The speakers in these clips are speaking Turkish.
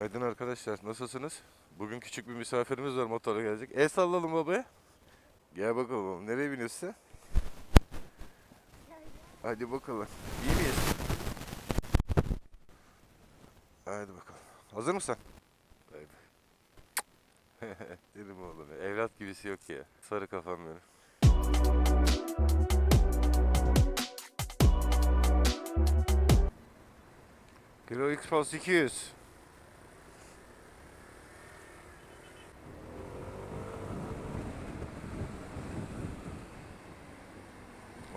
Günaydın arkadaşlar, nasılsınız? Bugün küçük bir misafirimiz var motora gelecek. El sallalım babaya. Gel bakalım, nereye biniyorsun? Hadi bakalım. İyi miyiz? Hadi bakalım. Hazır mısın? Hadi. Dedim oğlum ya, evlat gibisi yok ya. Sarı kafam benim. Kilo X Plus 200.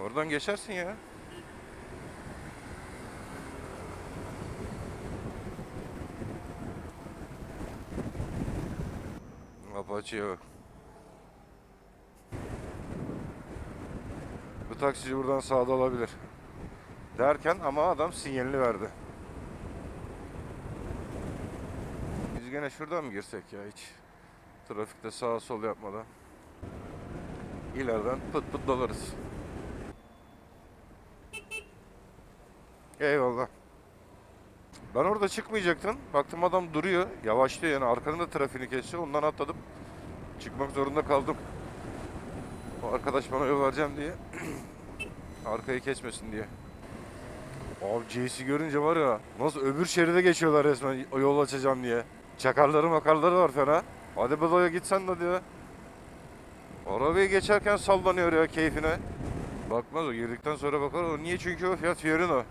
Oradan geçersin ya. Apache bak. Bu taksici buradan sağda olabilir. Derken ama adam sinyalini verdi. Biz gene şuradan mı girsek ya hiç? Trafikte sağa sol yapmadan. İleriden pıt pıt dalarız. Eyvallah. Ben orada çıkmayacaktım. Baktım adam duruyor. Yavaşlıyor yani. Arkanın da trafiğini kesiyor. Ondan atladım. Çıkmak zorunda kaldım. O arkadaş bana yol vereceğim diye. Arkayı kesmesin diye. Abi C'si görünce var ya nasıl öbür şeride geçiyorlar resmen o yol açacağım diye. Çakarları makarları var fena. Hadi Belo'ya gitsen de diyor. Arabayı geçerken sallanıyor ya keyfine. Bakmaz o girdikten sonra bakar o. Niye? Çünkü o Fiat Fiorino.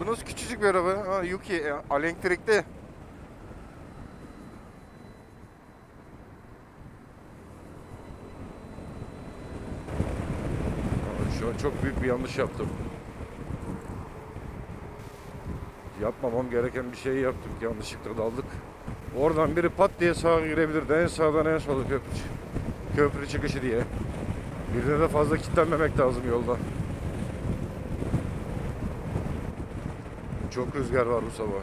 Bu nasıl küçücük bir araba? Ha Yuki elektrikli. Şu an çok büyük bir yanlış yaptım. Yapmamam gereken bir şeyi yaptık. Yanlışlıkla daldık. Oradan biri pat diye sağa girebilirdi. En sağdan en sola köprü, köprü çıkışı diye. Birine de fazla kilitlenmemek lazım yolda. Çok rüzgar var bu sabah.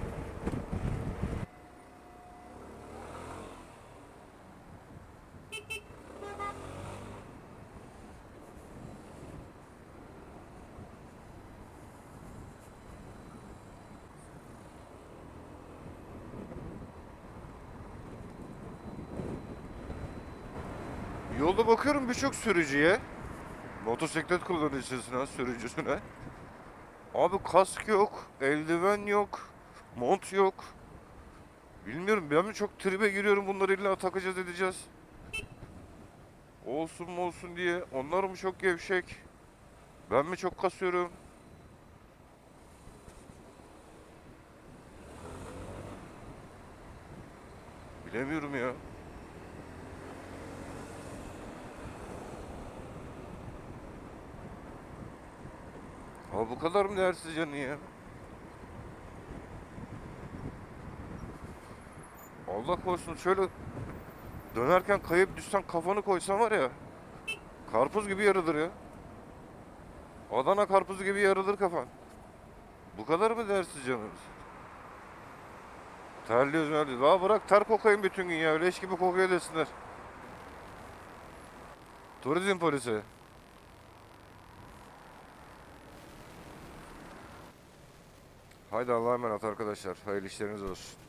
Yolda bakıyorum birçok sürücüye. Motosiklet kullanıcısına, sürücüsüne. Abi kask yok, eldiven yok, mont yok. Bilmiyorum ben mi çok tribe giriyorum bunları illa takacağız edeceğiz. Olsun mu olsun diye. Onlar mı çok gevşek? Ben mi çok kasıyorum? Bilemiyorum ya. Ama bu kadar mı değersiz canı ya? Allah korusun şöyle dönerken kayıp düşsen kafanı koysan var ya karpuz gibi yarıdır ya. Adana karpuzu gibi yarılır kafan. Bu kadar mı değersiz canımız? Terliyoruz terliyoruz. Aa bırak ter kokayım bütün gün ya. Leş gibi kokuyor desinler. Turizm polisi. Haydi Allah'a emanet arkadaşlar. Hayırlı işleriniz olsun.